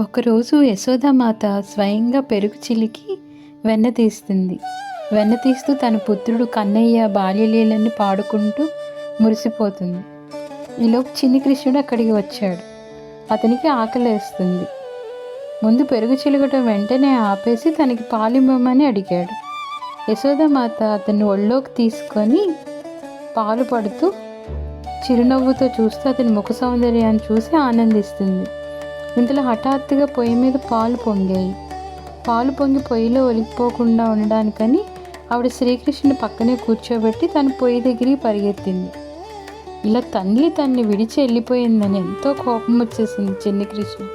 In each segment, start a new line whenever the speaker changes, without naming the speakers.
ఒకరోజు యశోదామాత స్వయంగా పెరుగు చిలికి వెన్న తీస్తుంది. వెన్న తీస్తూ తన పుత్రుడు కన్నయ్య బాల్యలీలని పాడుకుంటూ మురిసిపోతుంది. ఈలోపు చిన్ని కృష్ణుడు అక్కడికి వచ్చాడు. అతనికి ఆకలేస్తుంది ముందు పెరుగు చిలకటం వెంటనే ఆపేసి తనకి పాలిమ్మని అడిగాడు. యశోదామాత అతన్ని ఒళ్ళోకి తీసుకొని పాలు పడుతూ చిరునవ్వుతో చూస్తూ అతని ముఖ సౌందర్యాన్ని చూసి ఆనందిస్తుంది. ఇంతలో హఠాత్తుగా పొయ్యి మీద పాలు పొంగాయి. పాలు పొంగి పొయ్యిలో ఒలిగిపోకుండా ఉండడానికని ఆవిడ శ్రీకృష్ణుని పక్కనే కూర్చోబెట్టి తన పొయ్యి దగ్గరికి పరిగెత్తింది. ఇలా తల్లి తన్ని విడిచి వెళ్ళిపోయిందని ఎంతో కోపం వచ్చేసింది చిన్ని కృష్ణ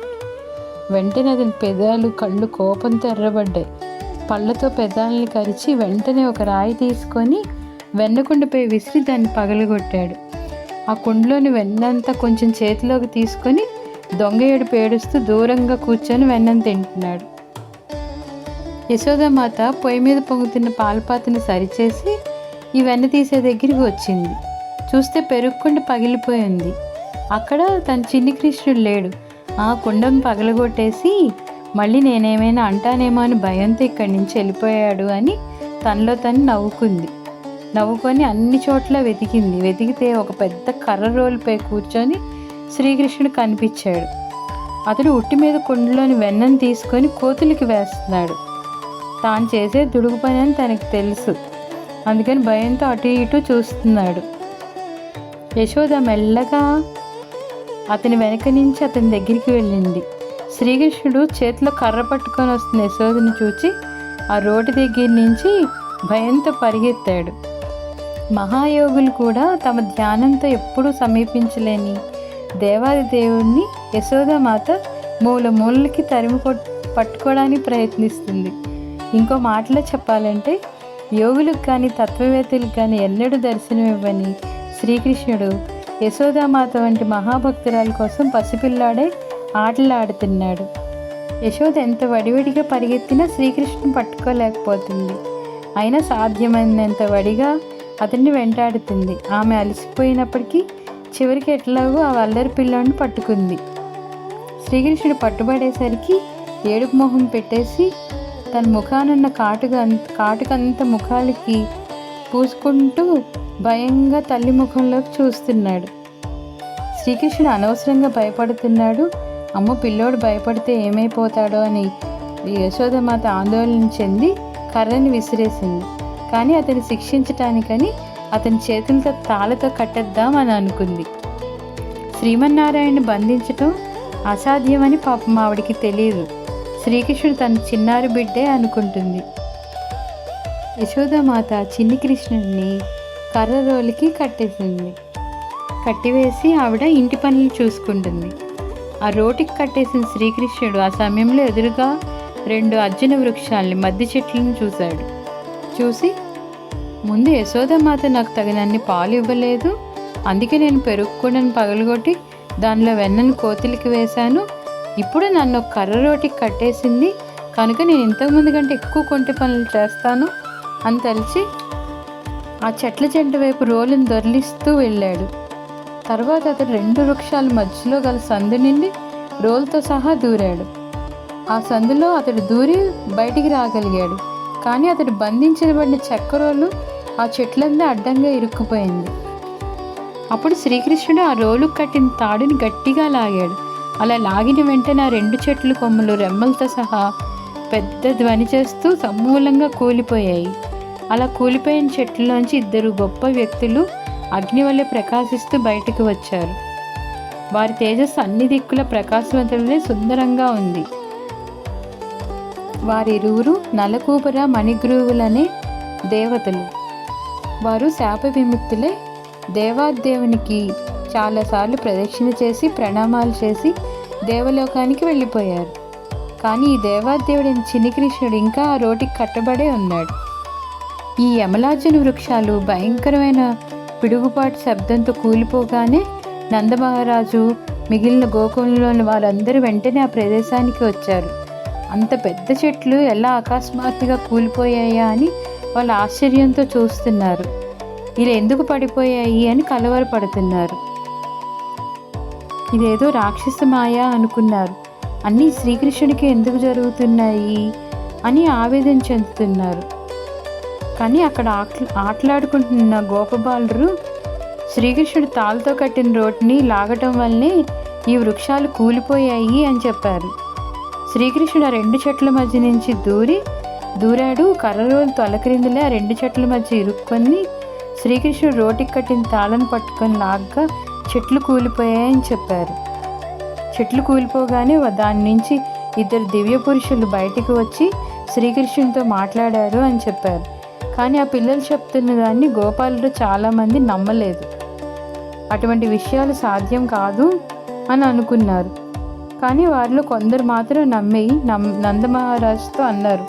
వెంటనే అతని పెదాలు కళ్ళు కోపంతో ఎర్రబడ్డాయి. పళ్ళతో పెదాలని కరిచి వెంటనే ఒక రాయి తీసుకొని వెన్నకుండపై విసిరి దాన్ని పగలగొట్టాడు. ఆ కుండలోని వెన్నంతా కొంచెం చేతిలోకి తీసుకొని దొంగ ఏడుపు ఏడుస్తూ దూరంగా కూర్చొని వెన్నం తింటున్నాడు. యశోదమాత పొయ్యి మీద పొంగుతున్న పాలపాతను సరిచేసి ఈ వెన్న తీసే దగ్గరికి వచ్చింది. చూస్తే పెరుగుకుండ పగిలిపోయింది అక్కడ తన చిన్ని కృష్ణుడు లేడు. ఆ కుండం పగలగొట్టేసి మళ్ళీ నేనేమైనా అంటానేమో అని భయంతో ఇక్కడి నుంచి వెళ్ళిపోయాడు అని తనలో తను నవ్వుకుంది. నవ్వుకొని అన్ని చోట్ల వెతికింది. వెతికితే ఒక పెద్ద కర్ర రోలుపై కూర్చొని శ్రీకృష్ణుడు కనిపించాడు. అతడు ఉట్టి మీద కుండలోని వెన్నను తీసుకొని కోతులకి వేస్తున్నాడు. తాను చేసే దుడుగు పని అని తనకు తెలుసు. అందుకని భయంతో అటు ఇటు చూస్తున్నాడు. యశోద మెల్లగా అతని వెనక నుంచి అతని దగ్గరికి వెళ్ళింది. శ్రీకృష్ణుడు చేతిలో కర్ర పట్టుకొని వస్తున్న యశోదను చూచి ఆ రోడ్డు దగ్గర నుంచి భయంతో పరిగెత్తాడు. మహాయోగులు కూడా తమ ధ్యానంతో ఎప్పుడూ సమీపించలేని దేవాది దేవుణ్ణి యశోదమాత మూల మూలకి తరిమి పట్టుకోవడానికి ప్రయత్నిస్తుంది. ఇంకో మాటలో చెప్పాలంటే యోగులకు కానీ తత్వవేత్తలకు కానీ ఎన్నడూ దర్శనం ఇవ్వని శ్రీకృష్ణుడు యశోదామాత వంటి మహాభక్తురాల కోసం పసిపిల్లాడే ఆటలాడుతున్నాడు. యశోద ఎంత వడివడిగా పరిగెత్తినా శ్రీకృష్ణుని పట్టుకోలేకపోతుంది. అయినా సాధ్యమైనంత వడిగా అతన్ని వెంటాడుతుంది. ఆమె అలసిపోయినప్పటికీ చివరికి ఎట్లాగో ఆ వల్లరి పిల్లాడిని పట్టుకుంది. శ్రీకృష్ణుడు పట్టుబడేసరికి ఏడుపు మొహం పెట్టేసి తన ముఖానున్న కాటుక కాటుకంత ముఖాలకి పూసుకుంటూ భయంగా తల్లి ముఖంలోకి చూస్తున్నాడు. శ్రీకృష్ణుడు అనవసరంగా భయపడుతున్నాడు. అమ్మ పిల్లోడు భయపడితే ఏమైపోతాడో అని యశోదమాత ఆందోళన చెంది కర్రని విసిరేసింది. కానీ అతను శిక్షించటానికని అతని చేతులతో తాళతో కట్టేద్దాం అని అనుకుంది. శ్రీమన్నారాయణ బంధించటం అసాధ్యమని పాపం ఆవిడికి తెలియదు శ్రీకృష్ణుడు తన చిన్నారి బిడ్డే అనుకుంటుంది. యశోదామాత చిన్ని కృష్ణుడిని కర్ర రోలికి కట్టేసింది. కట్టివేసి ఆవిడ ఇంటి పనులు చూసుకుంటుంది. ఆ రోటికి కట్టేసిన శ్రీకృష్ణుడు ఆ సమయంలో ఎదురుగా రెండు అర్జున వృక్షాలని మద్ది చెట్లను చూశాడు. చూసి ముందు యశోదమాత నాకు తగినన్ని పాలు ఇవ్వలేదు. అందుకే నేను పెరుగుకుండను పగలగొట్టి దానిలో వెన్నను కోతులకి వేశాను. ఇప్పుడు నన్ను కర్ర రోటికి కట్టేసింది. కనుక నేను ఇంతకుముందు కంటే ఎక్కువ కొంటి పనులు చేస్తాను అని తెలిసి ఆ చెట్ల చెంట వైపు రోలును దొరిలిస్తూ వెళ్ళాడు. తర్వాత అతడు రెండు వృక్షాల మధ్యలో గల సందు నుండి రోల్తో సహా దూరాడు. ఆ సందులో అతడు దూరి బయటికి రాగలిగాడు. కానీ అతడు బంధించబడిన చెక్క ఆ చెట్లంతా అడ్డంగా ఇరుక్కుపోయింది. అప్పుడు శ్రీకృష్ణుడు ఆ రోలు కట్టిన తాడుని గట్టిగా లాగాడు. అలా లాగిన వెంటనే ఆ రెండు చెట్లు కొమ్మలు రెమ్మలతో సహా పెద్ద ధ్వని చేస్తూ సమూలంగా కూలిపోయాయి. అలా కూలిపోయిన చెట్లలోంచి ఇద్దరు గొప్ప వ్యక్తులు అగ్ని వల్లే ప్రకాశిస్తూ బయటకు వచ్చారు. వారి తేజస్సు అన్ని దిక్కుల ప్రకాశవంతులనే సుందరంగా ఉంది. వారిరువురు నలకూపర మణిగ్రూవులనే దేవతలు. వారు శాప విముక్తులే దేవాదేవునికి చాలాసార్లు ప్రదక్షిణ చేసి ప్రణామాలు చేసి దేవలోకానికి వెళ్ళిపోయారు. కానీ ఈ దేవాదేవుడైన చినికృష్ణుడు ఇంకా ఆ రోటికి కట్టబడే ఉన్నాడు. ఈ యమలార్జున వృక్షాలు భయంకరమైన పిడుగుపాటు శబ్దంతో కూలిపోగానే నందమహారాజు మిగిలిన గోకులంలోని వారందరూ వెంటనే ఆ ప్రదేశానికి వచ్చారు. అంత పెద్ద చెట్లు ఎలా అకస్మాత్తుగా కూలిపోయాయా అని వాళ్ళు ఆశ్చర్యంతో చూస్తున్నారు. ఇలా ఎందుకు పడిపోయాయి అని కలవరపడుతున్నారు. ఇదేదో రాక్షస మాయ అనుకున్నారు. అన్నీ శ్రీకృష్ణుడికి ఎందుకు జరుగుతున్నాయి అని ఆవేదన చెందుతున్నారు. కానీ అక్కడ ఆటలాడుకుంటున్న గోపబాలుడు శ్రీకృష్ణుడు తాళ్ళతో కట్టిన రోడ్ని లాగటం వల్లనే ఈ వృక్షాలు కూలిపోయాయి అని చెప్పారు. శ్రీకృష్ణుడు ఆ రెండు చెట్ల మధ్య నుంచి దూరి దూరాడు కర్రరోలు తొలకరిందులే ఆ రెండు చెట్ల మధ్య ఇరుక్కొని శ్రీకృష్ణుడు రోటికి కట్టిన తాళను పట్టుకొని లాగ్గా చెట్లు కూలిపోయాయని చెప్పారు. చెట్లు కూలిపోగానే దాని నుంచి ఇద్దరు దివ్య పురుషులు బయటికి వచ్చి శ్రీకృష్ణునితో మాట్లాడారు అని చెప్పారు. కానీ ఆ పిల్లలు చెప్తున్న దాన్ని గోపాలుడు చాలామంది నమ్మలేదు. అటువంటి విషయాలు సాధ్యం కాదు అని అనుకున్నారు. కానీ వారిలో కొందరు మాత్రం నమ్మి నమ్ నందమహారాజుతో అన్నారు.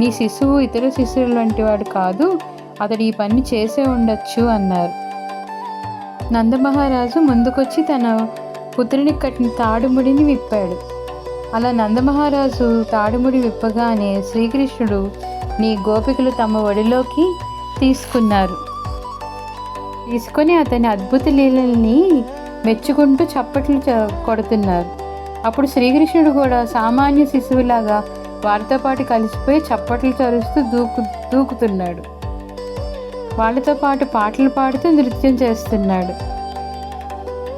నీ శిశువు ఇతర శిశువుల వంటి వాడు కాదు అతడు ఈ పని చేసే ఉండొచ్చు అన్నారు. నందమహారాజు ముందుకొచ్చి తన పుత్రునికి కట్టిన తాడుముడిని విప్పాడు. అలా నందమహారాజు తాడుముడి విప్పగానే శ్రీకృష్ణుడు నీ గోపికలు తమ ఒడిలోకి తీసుకున్నారు. తీసుకొని అతని అద్భుత లీలల్ని మెచ్చుకుంటూ చప్పట్లు చ- కొడుతున్నారు. అప్పుడు శ్రీకృష్ణుడు కూడా సామాన్య శిశువులాగా వారితో పాటు కలిసిపోయి చప్పట్లు చరుస్తూ దూకు దూకుతున్నాడు. వాళ్ళతో పాటు పాటలు పాడుతూ నృత్యం చేస్తున్నాడు.